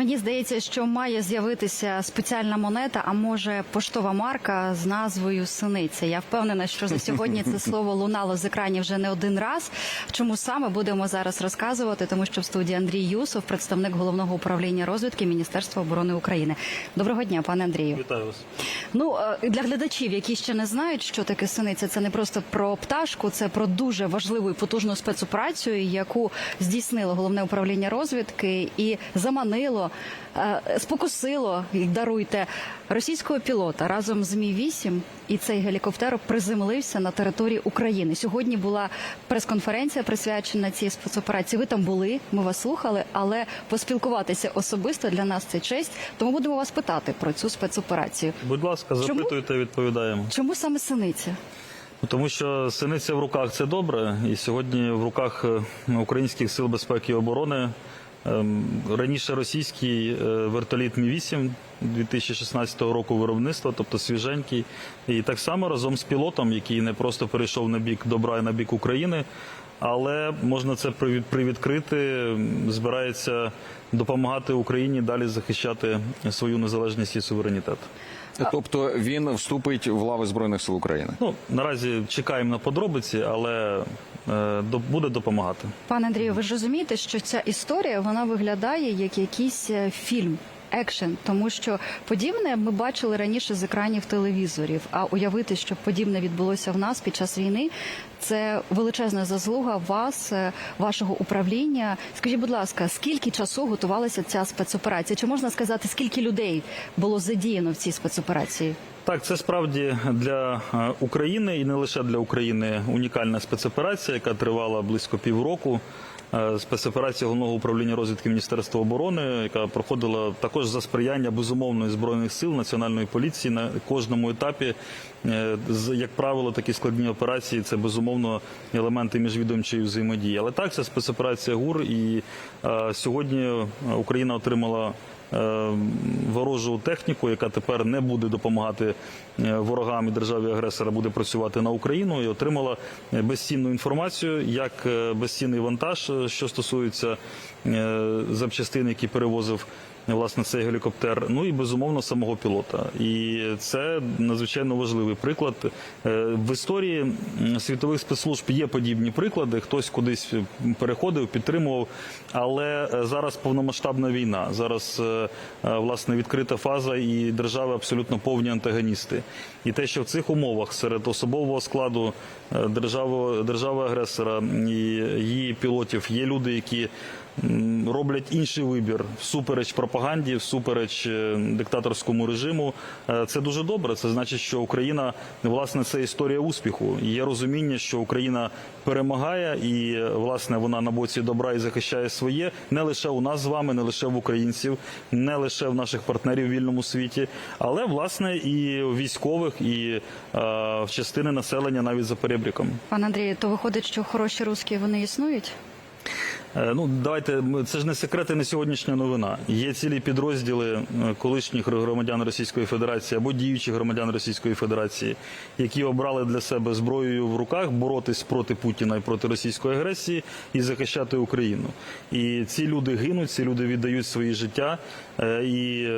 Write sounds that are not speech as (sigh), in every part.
Мені здається, що має з'явитися спеціальна монета, а може поштова марка з назвою Синиця. Я впевнена, що за сьогодні це (laughs) слово лунало з екранів вже не один раз. Чому саме будемо зараз розказувати? Тому що в студії Андрій Юсов, представник головного управління розвідки Міністерства оборони України. Доброго дня, пане Андрію. Вітаю вас. Ну е, для глядачів, які ще не знають, що таке синиця, це не просто про пташку, це про дуже важливу і потужну спецоперацію, яку здійснило головне управління розвідки і заманило, е, спокусило даруйте російського пілота разом з Мі 8 і цей гелікоптер приземлився на території України. Сьогодні була прес-конференція присвячена цій спецоперації. Ви там були, ми вас слухали, але поспілкуватися особисто для нас це честь. Тому будемо вас питати про цю спецоперацію. Будь ласка, Чому? запитуйте, відповідаємо. Чому саме синиця? Ну, Тому що синиця в руках це добре, і сьогодні в руках е, українських сил безпеки і оборони. Ем, Раніше російський е, вертоліт Мі 8 2016 року виробництва, тобто свіженький, і так само разом з пілотом, який не просто перейшов на бік добра і на бік України, але можна це привід- привідкрити. Збирається допомагати Україні далі захищати свою незалежність і суверенітет. Тобто він вступить в лави збройних сил України. Ну наразі чекаємо на подробиці, але е, до- буде допомагати. Пане Андрію, ви ж розумієте, що ця історія вона виглядає як якийсь е, фільм. Екшен, тому що подібне ми бачили раніше з екранів телевізорів. А уявити, що подібне відбулося в нас під час війни, це величезна заслуга вас, е, вашого управління. Скажіть, будь ласка, скільки часу готувалася ця спецоперація? Чи можна сказати, скільки людей було задіяно в цій спецоперації? Так, це справді для е, України і не лише для України унікальна спецоперація, яка тривала близько півроку. Е, Спецоперація головного управління розвідки Міністерства оборони, яка проходила також за сприяння безумовної збройних сил національної поліції на кожному етапі. Е, Як правило, такі складні операції це безумовно елементи міжвідомчої взаємодії. Але так, це спецоперація ГУР, і е, сьогодні Україна отримала е, ворожу техніку, яка тепер не буде допомагати е, ворогам і державі агресора, буде працювати на Україну і отримала безцінну інформацію, як безцінний вантаж, що стосується запчастин, які перевозив. Власне, цей гелікоптер, ну і безумовно самого пілота, і це надзвичайно важливий приклад Е, в історії світових спецслужб. Є подібні приклади. Хтось кудись переходив, підтримував, але е, зараз повномасштабна війна. Зараз е, власне відкрита фаза, і держави абсолютно повні антагоністи. І те, що в цих умовах серед особового складу держави держави агресора і її пілотів є люди, які роблять інший вибір всупереч пропаганді, всупереч е, диктаторському режиму. Е, Це дуже добре. Це значить, що Україна власне це історія успіху. Є розуміння, що Україна перемагає, і е, власне вона на боці добра і захищає своє не лише у нас з вами, не лише в українців, не лише в наших партнерів в вільному світі, але власне і військових, і в частини населення навіть за перебріком. Пане Андрію, то виходить, що хороші русські вони існують? Е, Ну, давайте це ж не секрет і не сьогоднішня новина. Є цілі підрозділи е, колишніх громадян Російської Федерації або діючих громадян Російської Федерації, які обрали для себе зброєю в руках боротись проти Путіна і проти російської агресії і захищати Україну. І ці люди гинуть, ці люди віддають свої життя, е, і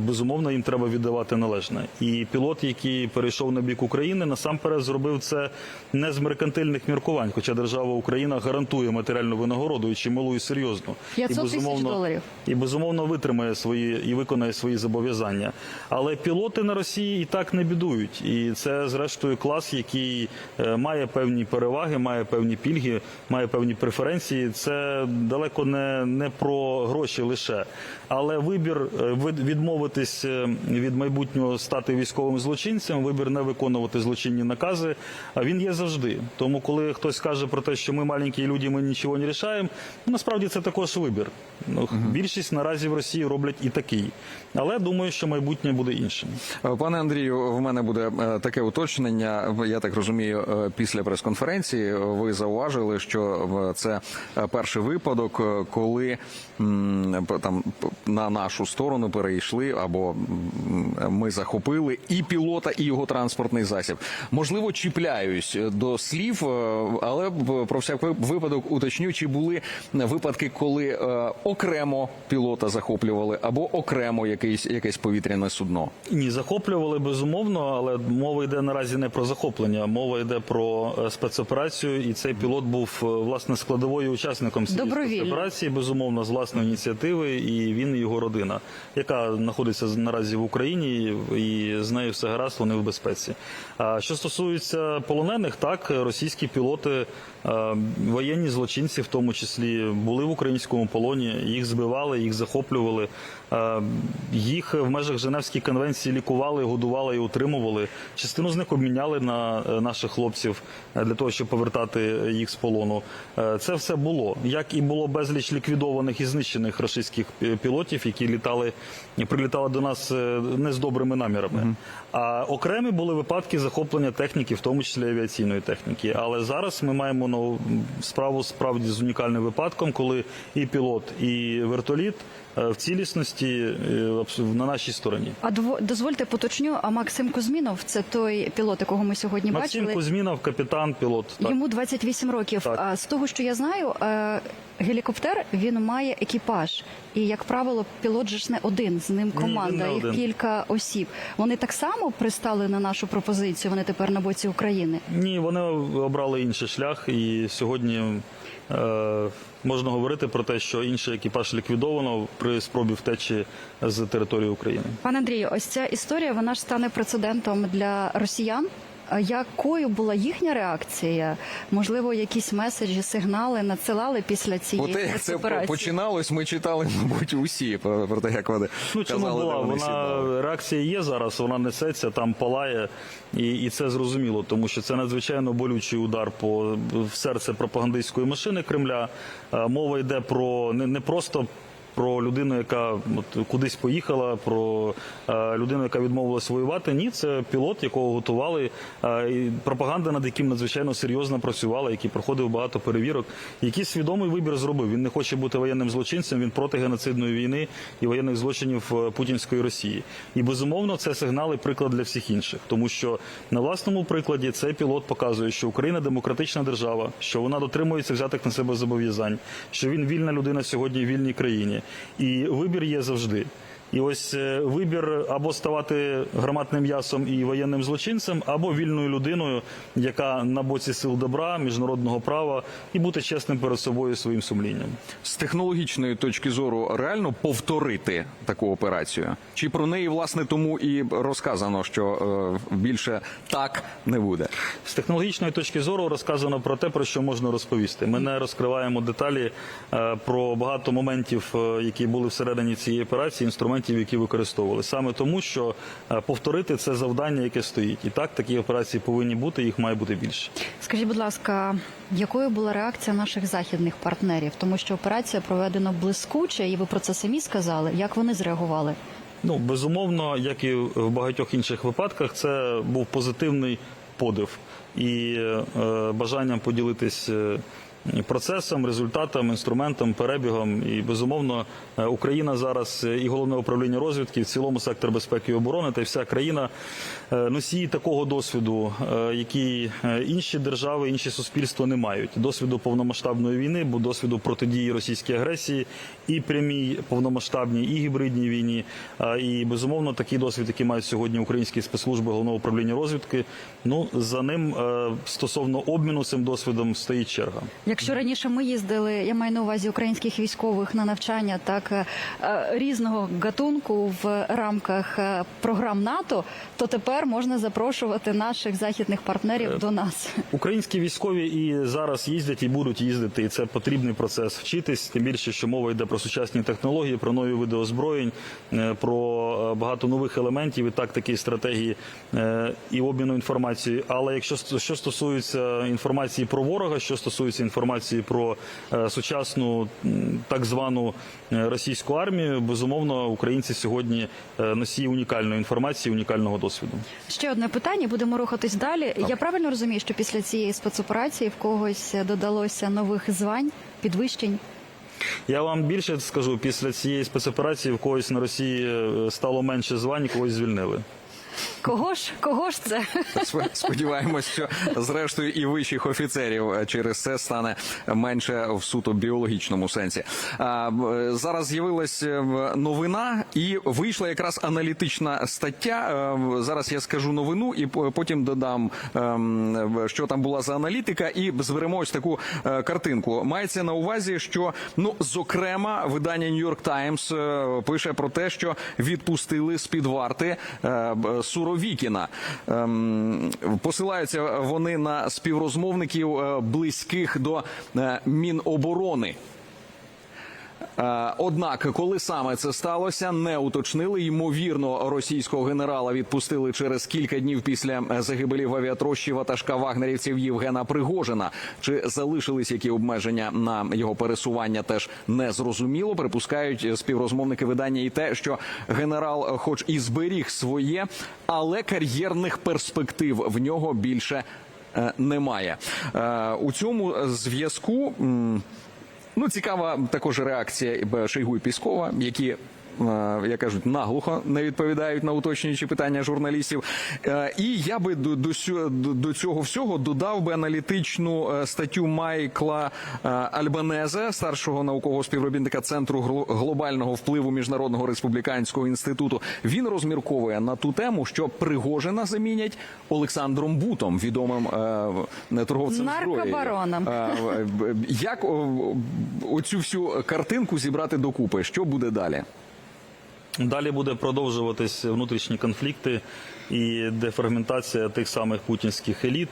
безумовно їм треба віддавати належне. І пілот, який перейшов на бік України, насамперед зробив це не з меркантильних міркувань, хоча держава Україна гарантує матеріальну винагороду і чималу і серйозну. 500 і тисяч доларів. і безумовно витримає свої і виконає свої зобов'язання. Але пілоти на Росії і так не бідують, і це зрештою клас, який е, має певні переваги, має певні пільги, має певні преференції. Це далеко не, не про гроші лише, але вибір е, відмовитись е, від майбутнього стати військовим злочинцем, вибір не виконувати злочинні накази. А він є завжди. Тому, коли хтось каже про те, що ми маленькі люди, ми нічого не рішаємо, ну, насправді це також вибір. Ну, Більшість наразі в Росії роблять і такий. Але думаю, що майбутнє буде іншим. Е, Пане Андрію, в мене буде е, таке уточнення. Я так розумію, е, після прес-конференції ви зауважили, що це перший випадок, коли там на нашу сторону перейшли або ми захопили і пілота, і його транспортний засіб. Можливо, чіпляюсь до слів, але про всяк випадок уточню, чи були випадки, коли е, окремо пілота захоплювали або окремо якийсь якесь повітряне судно? Ні, захоплювали безумовно, але мова йде наразі не про захоплення, мова йде про е, спецоперацію, і цей пілот був е, власне складовою учасником цієї спецоперації, безумовно, з власної ініціативи, і він і його родина, яка знаходиться наразі в Україні, і з нею все гаразд, вони в безпеці. А що стосується полонених, так російські пілоти, е, воєнні злочинці, в тому числі, були в українському полоні, їх збивали, їх захоплювали. Е, Їх в межах Женевської конвенції лікували, годували і утримували. Частину з них обміняли на е, наших хлопців е, для того, щоб повертати їх з полону. Це все було. Як і було безліч ліквідованих і знищених російських пілотів, які літали прилітали до нас не з добрими намірами. А окремі були випадки захоплення техніки, в тому числі авіаційної техніки. Але зараз ми маємо ну, справу справді з унікальним випадком, коли і пілот, і вертоліт е, в цілісності е, на нашій стороні. А дозвольте поточню. А Максим Кузьмінов це той пілот, якого ми сьогодні Максим бачили. Кузьмінов, капітан, пілот. Так. Йому 28 років. Так. А з того, що я знаю, е, гелікоптер він має екіпаж, і як правило, пілот же ж не один, з ним команда, не їх один. кілька осіб. Вони так само пристали на нашу пропозицію. Вони тепер на боці України. Ні, вони обрали інший шлях, і сьогодні е, можна говорити про те, що інший екіпаж ліквідовано при спробі втечі з території України. Пане Андрію, ось ця історія вона ж стане прецедентом для росіян. А Якою була їхня реакція? Можливо, якісь меседжі, сигнали надсилали після цієї От як це починалось, ми читали, мабуть, усі про, про те, як вони Ну чому казали, була? Вона сідали. реакція є зараз, вона несеться, там палає, і, і це зрозуміло, тому що це надзвичайно болючий удар по в серце пропагандистської машини Кремля. Е, Мова йде про не, не просто. Про людину, яка от, кудись поїхала, про е, людину, яка відмовилась воювати. Ні, це пілот, якого готували. Е, і пропаганда, над яким надзвичайно серйозно працювала, який проходив багато перевірок, який свідомий вибір зробив. Він не хоче бути воєнним злочинцем. Він проти геноцидної війни і воєнних злочинів е, путінської Росії. І безумовно це сигнал і приклад для всіх інших, тому що на власному прикладі цей пілот показує, що Україна демократична держава, що вона дотримується взятих на себе зобов'язань, що він вільна людина сьогодні в вільній країні, і вибір є завжди. І ось е, вибір або ставати громадним м'ясом і воєнним злочинцем, або вільною людиною, яка на боці сил добра, міжнародного права, і бути чесним перед собою і своїм сумлінням. З технологічної точки зору реально повторити таку операцію? Чи про неї, власне, тому і розказано, що е, більше так не буде? З технологічної точки зору розказано про те, про що можна розповісти. Ми не розкриваємо деталі е, про багато моментів, е, які були всередині цієї операції, інструментів, які використовували. Саме тому, що е, повторити це завдання, яке стоїть. І так такі операції повинні бути, їх має бути більше. Скажіть, будь ласка, якою була реакція наших західних партнерів? Тому що операція проведена блискуче, і ви про це самі сказали. Як вони зреагували? Ну, безумовно, як і в багатьох інших випадках, це був позитивний подив і е, бажанням поділитись. Процесом, результатом, інструментом, перебігом і безумовно е, Україна зараз е, і головне управління розвідки, і в цілому сектор безпеки і оборони та й вся країна е, носії такого досвіду, який інші держави, інші суспільства не мають. Досвіду повномасштабної війни, бо досвіду протидії російській агресії і прямій повномасштабній, і гібридній війні. І безумовно такий досвід, який мають сьогодні українські спецслужби головного управління розвідки. Ну за ним стосовно обміну цим досвідом стоїть черга. Якщо раніше ми їздили, я маю на увазі українських військових на навчання так е, е, різного гатунку в рамках е, програм НАТО, то тепер можна запрошувати наших західних партнерів до нас. Українські військові і зараз їздять і будуть їздити, і це потрібний процес вчитись. Тим більше, що мова йде про сучасні технології, про нові види озброєнь, про багато нових елементів і тактики, і стратегії і обміну інформацією. Але якщо що стосується інформації про ворога, що стосується інформації про е, сучасну так звану е, російську армію, безумовно, українці сьогодні е, носії унікальної інформації, унікального досвіду. Ще одне питання. Будемо рухатись далі. Я правильно розумію, що після цієї спецоперації в когось додалося нових звань, підвищень? Я вам більше скажу, після цієї спецоперації в когось на Росії стало менше звань, когось звільнили. Кого ж кого ж це? Сподіваємось, що зрештою і вищих офіцерів е, через це стане менше в суто біологічному сенсі. Зараз з'явилась е, новина, і вийшла якраз аналітична стаття. Е, Зараз я скажу новину, і по- потім додам, що там була за аналітика, і зберемо ось таку е, картинку. Мається на увазі, що ну зокрема видання New York Times е, пише про те, що відпустили з під варти е, Суровікіна. Ем, Посилаються вони на співрозмовників е, близьких до е, Міноборони. Е, Однак, коли саме це сталося, не уточнили. Ймовірно, російського генерала відпустили через кілька днів після загибелі в авіатрощі ватажка вагнерівців Євгена Пригожина. Чи залишились які обмеження на його пересування, теж не зрозуміло. Припускають співрозмовники видання і те, що генерал, хоч і зберіг своє, але кар'єрних перспектив в нього більше е, немає. Е, У цьому зв'язку. Ну, цікава також реакція Шойгу і Піскова, які. Е, Як кажуть, наглухо не відповідають на уточнюючі питання журналістів. Е, І я би до, цього всього додав би аналітичну е, статтю Майкла Альбанезе, старшого наукового співробітника Центру гло- глобального впливу Міжнародного республіканського інституту. Він розмірковує на ту тему, що Пригожина замінять Олександром Бутом, відомим торговцем. Наркобароном. Як оцю всю картинку зібрати докупи? Що буде далі? Далі буде продовжуватись внутрішні конфлікти і дефрагментація тих самих путінських еліт,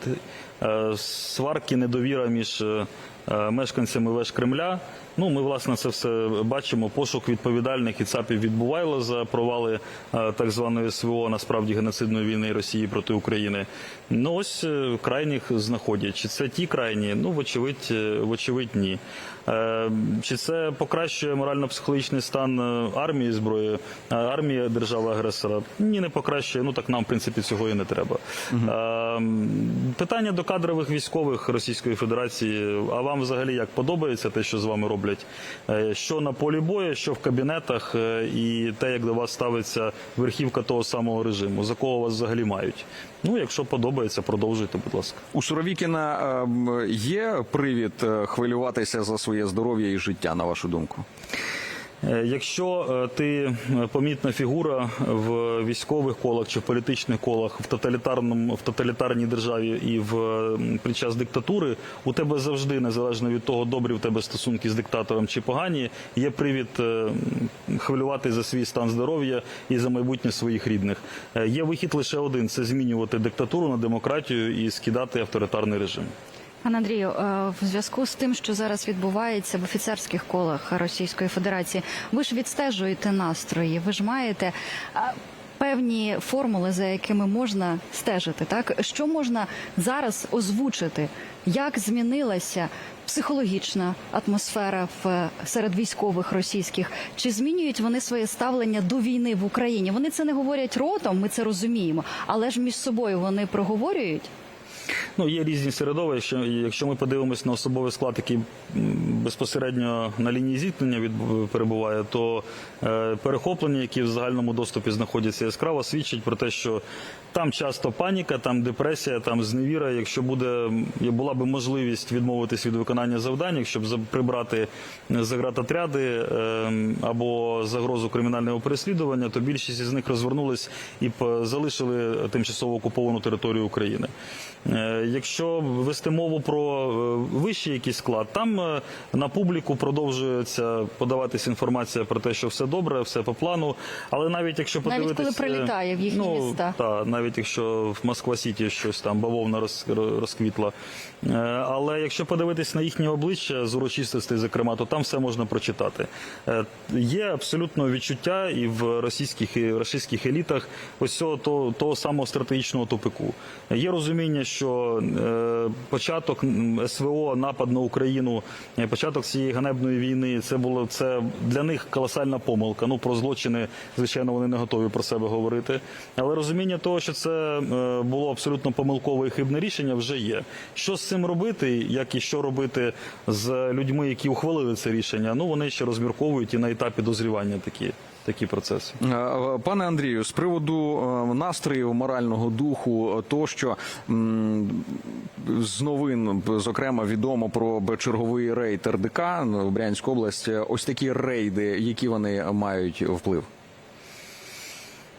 е, сварки, недовіра між е, мешканцями веж Кремля. Ну, ми власне це все бачимо. Пошук відповідальних і ЦАПів відбувайло за провали е, так званої СВО, насправді геноцидної війни Росії проти України. Ну ось е, крайніх знаходять. Чи це ті крайні? Ну, вочевидь, е, вочевидь, ні. Чи це покращує морально-психологічний стан армії зброї, армії держави-агресора? Ні, не покращує. Ну так нам, в принципі, цього і не треба. М, Питання до кадрових військових Російської Федерації. А вам взагалі як подобається те, що з вами роблять? Е, Що на полі бою, що в кабінетах, е, і те, як до вас ставиться верхівка того самого режиму, за кого вас взагалі мають? Ну, якщо подобається, продовжуйте, будь ласка. У Суровікіна ем, є привід е, хвилюватися за своє здоров'я і життя, на вашу думку? Е, Якщо е, ти е, помітна фігура в військових колах чи в політичних колах в тоталітарному в тоталітарній державі і в під час диктатури, у тебе завжди, незалежно від того, добрі в тебе стосунки з диктатором чи погані, є привід хвилювати за свій стан здоров'я і за майбутнє своїх рідних. Є вихід лише один: це змінювати диктатуру на демократію і скидати авторитарний режим. Пане Андрію, е, в зв'язку з тим, що зараз відбувається в офіцерських колах Російської Федерації, ви ж відстежуєте настрої, ви ж маєте е, певні формули, за якими можна стежити. Так що можна зараз озвучити, як змінилася психологічна атмосфера в серед військових російських? Чи змінюють вони своє ставлення до війни в Україні? Вони це не говорять ротом, ми це розуміємо, але ж між собою вони проговорюють. Ну, є різні середовища. Якщо ми подивимось на особовий склад, який безпосередньо на лінії зіткнення від, перебуває, то е, перехоплення, які в загальному доступі знаходяться яскраво, свідчать про те, що там часто паніка, там депресія, там зневіра. Якщо буде була би можливість відмовитись від виконання завдань, щоб за- прибрати е, або загрозу кримінального переслідування, то більшість із них розвернулись і б залишили тимчасово окуповану територію України. Е, Якщо вести мову про е, вищий якийсь склад, там е, на публіку продовжується подаватися інформація про те, що все добре, все по плану. Але навіть якщо Навіть коли прилітає в їхні ну, міста. та навіть якщо в Москва Сіті щось там бавовна роз, розквітла. Але якщо подивитись на їхні обличчя з урочистостей, зокрема, то там все можна прочитати. Є абсолютно відчуття і в російських і російських елітах ось цього того, того самого стратегічного тупику. Є розуміння, що е, початок СВО, напад на Україну, е, початок цієї ганебної війни, це було це для них колосальна помилка. Ну про злочини, звичайно, вони не готові про себе говорити. Але розуміння того, що це е, було абсолютно помилкове і хибне рішення, вже є. Що з цим робити, як і що робити з людьми, які ухвалили це рішення? Ну вони ще розмірковують і на етапі дозрівання такі. Такі процеси. Е, Пане Андрію, з приводу е, настроїв, морального духу, е, то що з новин, зокрема, відомо про черговий рейд РДК в Брянську область. Ось такі рейди, які вони мають вплив.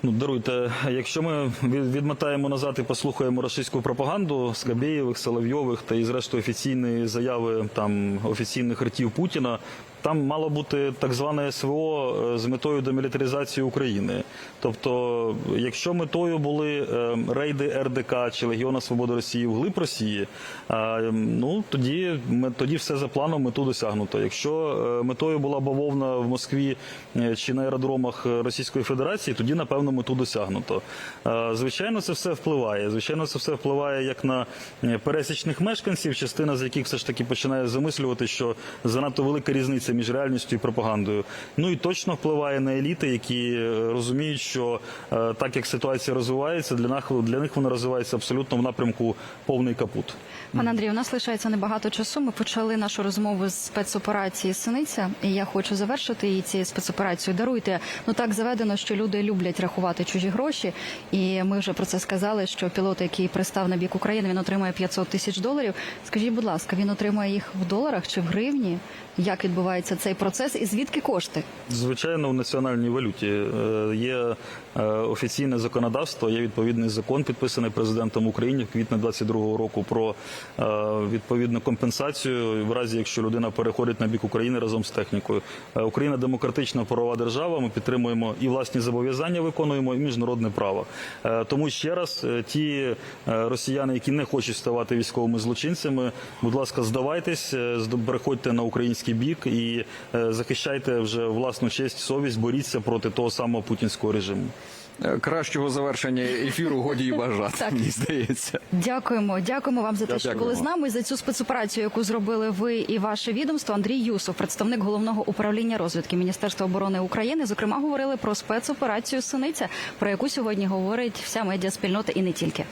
Ну, даруйте, якщо ми відмотаємо назад і послухаємо російську пропаганду Скабєєвих, Соловйових та і зрештою офіційні заяви там офіційних ртів Путіна, там мало бути так зване СВО е, з метою демілітаризації України. Тобто, якщо метою були е, рейди РДК чи Легіона Свободи Росії в глиб Росії, е, ну тоді тоді все за планом мету досягнуто. Якщо е, метою була бавовна в Москві чи на аеродромах Російської Федерації, тоді напевно мету досягнуто. Звичайно, це все впливає. Звичайно, це все впливає як на пересічних мешканців, частина з яких все ж таки починає замислювати, що занадто велика різниця між реальністю і пропагандою. Ну і точно впливає на еліти, які е, розуміють, що е, так як ситуація розвивається, для них для них вона розвивається абсолютно в напрямку повний капут. Пане Андрію, у нас лишається небагато часу. Ми почали нашу розмову з спецоперації Синиця, і я хочу завершити її цією спецоперацією. Даруйте, ну так заведено, що люди люблять рахувати чужі гроші, і ми вже про це сказали. Що пілот, який пристав на бік України, він отримує 500 тисяч доларів. Скажіть, будь ласка, він отримує їх в доларах чи в гривні? Як відбувається цей процес, і звідки кошти? Звичайно, в національній валюті Е, є е, офіційне законодавство, є відповідний закон, підписаний президентом України в квітні 22-го року про е, відповідну компенсацію в разі, якщо людина переходить на бік України разом з технікою. Україна демократична правова держава. Ми підтримуємо і власні зобов'язання, виконуємо і міжнародне право. Тому ще раз, ті росіяни, які не хочуть ставати військовими злочинцями, будь ласка, здавайтесь, переходьте на український бік і е, захищайте вже власну честь, совість, боріться проти того самого путінського режиму. Е, Кращого завершення ефіру годі і (laughs) бажати, Так. мені здається. Дякуємо, дякуємо вам за те, що були з нами і за цю спецоперацію, яку зробили ви і ваше відомство. Андрій Юсов, представник головного управління розвідки Міністерства оборони України. Зокрема, говорили про спецоперацію Синиця, про яку сьогодні говорить вся медіаспільнота і не тільки.